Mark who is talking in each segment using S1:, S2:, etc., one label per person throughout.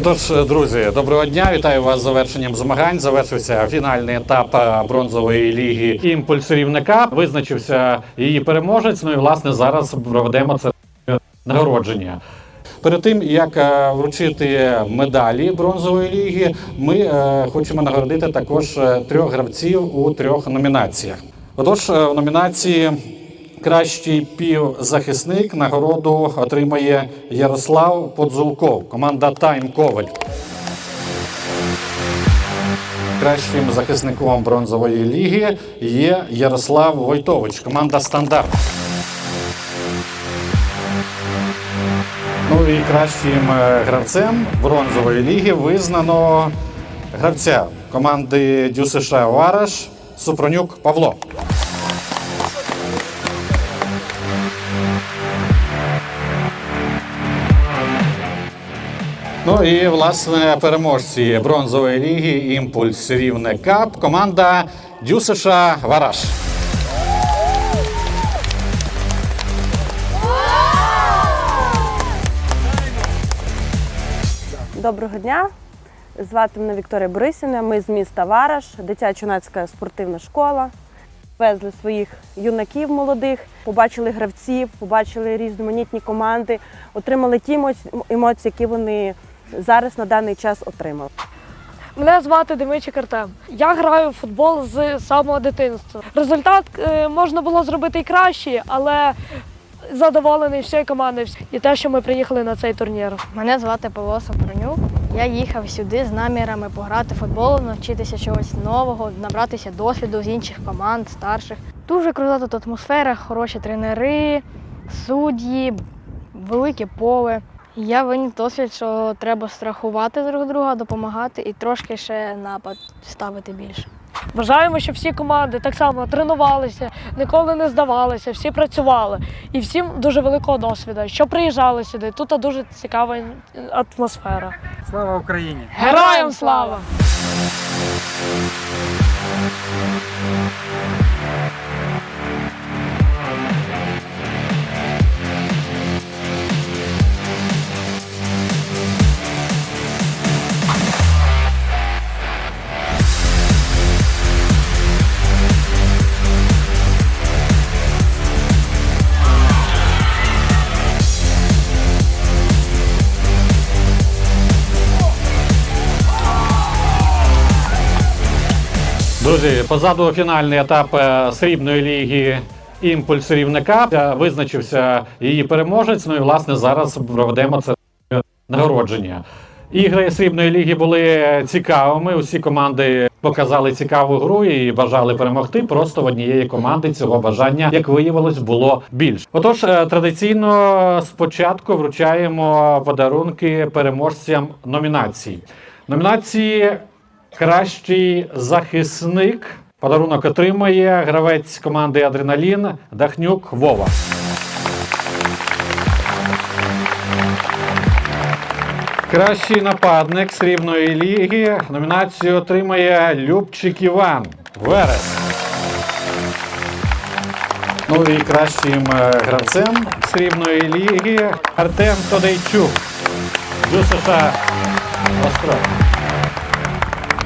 S1: Отож, друзі, доброго дня! Вітаю вас з завершенням змагань. Завершився фінальний етап бронзової ліги імпульс рівника. Визначився її переможець. Ну і власне зараз проведемо це нагородження. Перед тим як е, вручити медалі бронзової ліги, ми е, хочемо нагородити також е, трьох гравців у трьох номінаціях. Отож, в номінації Кращий півзахисник нагороду отримає Ярослав Подзулков, команда Тайм Коваль. Кращим захисником бронзової ліги є Ярослав Войтович, команда Стандарт. Ну і кращим е, гравцем бронзової ліги визнано гравця команди ДЮСШ Вараш Супронюк Павло. Ну і власне переможці бронзової ліги Імпульс Рівне Кап. Команда Дюсиша Вараш.
S2: Доброго дня. Звати мене Вікторія Борисівна. Ми з міста Вараш, дитячо-юнацька спортивна школа. Везли своїх юнаків молодих, побачили гравців, побачили різноманітні команди, отримали ті емоці- емоції, які вони зараз на даний час отримали.
S3: Мене звати Демичик Артем. Я граю в футбол з самого дитинства. Результат е, можна було зробити і кращий, але задоволений всією командою і те, що ми приїхали на цей турнір.
S4: Мене звати Павло Сапронюк. Я їхав сюди з намірами пограти в футбол, навчитися чогось нового, набратися досвіду з інших команд, старших. Дуже крута тут атмосфера, хороші тренери, судді, велике поле. Я винен досвід, що треба страхувати друг друга, допомагати і трошки ще напад ставити більше.
S3: Бажаємо, щоб всі команди так само тренувалися, ніколи не здавалися, всі працювали. І всім дуже великого досвіду, що приїжджали сюди. Тут дуже цікава атмосфера.
S5: Слава Україні!
S3: Героям слава!
S1: Друзі, позаду фінальний етап е, срібної ліги Імпульс Рівника. Е, Визначився її переможець. Ну і власне зараз проведемо це нагородження. Ігри срібної ліги були цікавими. Усі команди показали цікаву гру і бажали перемогти. Просто в однієї команди цього бажання, як виявилось, було більше. Отож, е, традиційно спочатку вручаємо подарунки переможцям номінацій. Номінації Кращий захисник. Подарунок отримає гравець команди Адреналін Дахнюк Вова. Кращий нападник срібної ліги. Номінацію отримає Любчик Іван. Верес. Ну і кращим е, гравцем срібної ліги Артем Тодейчук. ДЮСШ Остров.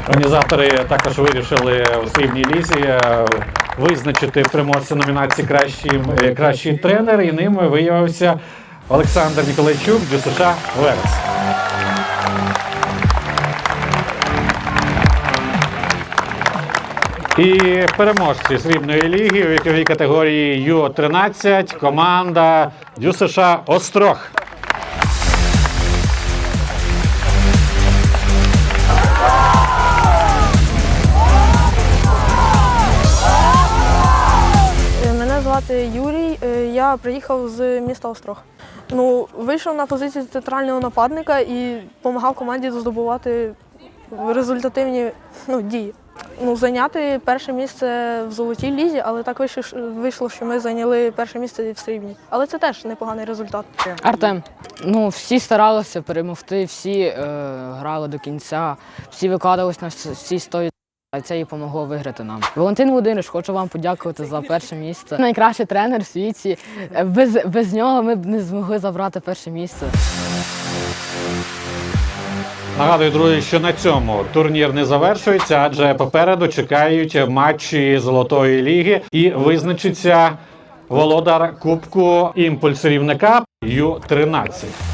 S1: Організатори також вирішили у срібній лізі е, визначити переможця номінації кращий, е, кращий тренер, і ним виявився Олександр Ніколайчук, ДЮСШ Верес. І переможці срібної ліги у віковій категорії Ю-13 команда ДЮСШ Острог.
S6: Звати Юрій. е, Я приїхав з міста Острог. Ну, вийшов на позицію центрального нападника і допомагав команді здобувати результативні ну, дії. Ну, зайняти перше місце в золотій лізі, але так вийшло, що- ми зайняли перше місце в срібній. Але це теж непоганий результат.
S7: Артем, ну всі старалися перемогти, всі е, грали до кінця, всі викладались на всі 100%. А це і допомогло виграти нам. Валентин Володимирович, хочу вам подякувати за перше місце. Найкращий тренер в світі. Без, без нього ми б не змогли забрати перше місце.
S1: Нагадую, друзі, що на цьому турнір не завершується, адже попереду чекають матчі Золотої ліги і визначиться володар Кубку імпульс рівника Ю-13.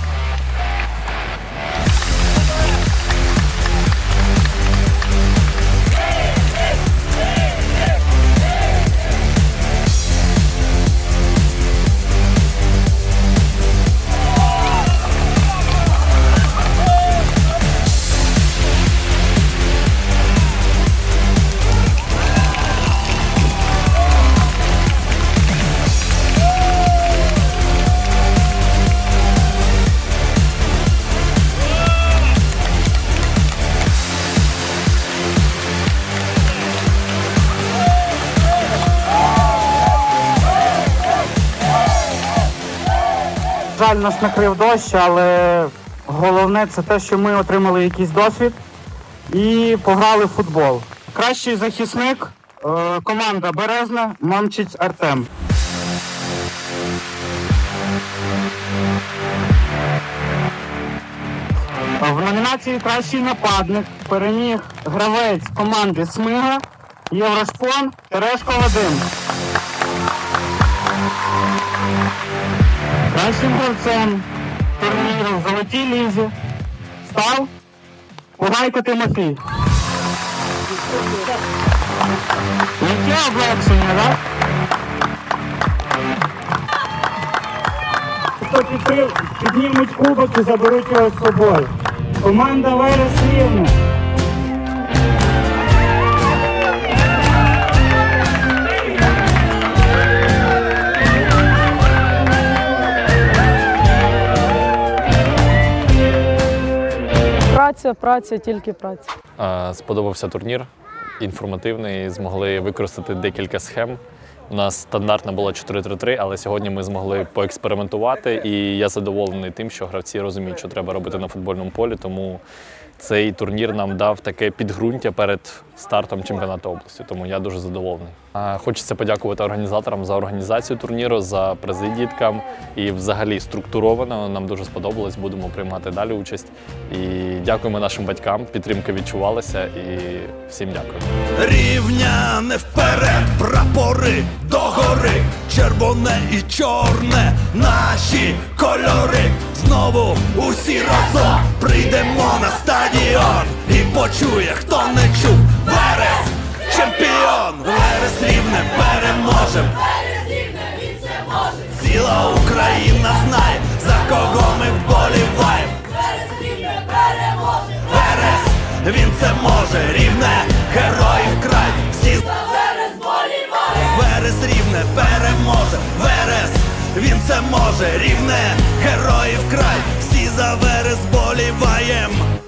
S5: Жаль, нас накрив дощ, але головне це те, що ми отримали якийсь досвід і пограли в футбол. Кращий захисник е, команда Березна, Мамчиць Артем. В номінації Кращий нападник переміг гравець команди Смига Єврошпон Терешко Вадим. Кращим гравцем турніру в Золотій Лізі став Пугайко Тимофій. Яке облегшення, так? Хто піднімуть кубок і заберуть його з собою. Команда Верес Рівне.
S2: Праця, праця, тільки праця.
S8: Сподобався турнір, інформативний. Змогли використати декілька схем. У нас стандартна була 4-3-3, але сьогодні ми змогли поекспериментувати. І я задоволений тим, що гравці розуміють, що треба робити на футбольному полі. Тому цей турнір нам дав таке підґрунтя перед стартом чемпіонату області. Тому я дуже задоволений. Хочеться подякувати організаторам за організацію турніру, за призи діткам і взагалі структуровано. Нам дуже сподобалось. Будемо приймати далі участь. І дякуємо нашим батькам. Підтримка відчувалася. І всім дякую.
S9: Рівня не вперед, прапори догори, червоне і чорне, наші кольори. Знову усі разом прийдемо почує, хто не чув. Верес, чемпіон, Верес рівне переможем. Ціла Україна знає, за кого ми вболіваємо. Верес, він це може, рівне, героїв край. Всі за Верес Верес рівне переможе. Верес, він це може, рівне, героїв край. Всі за Верес боліваєм.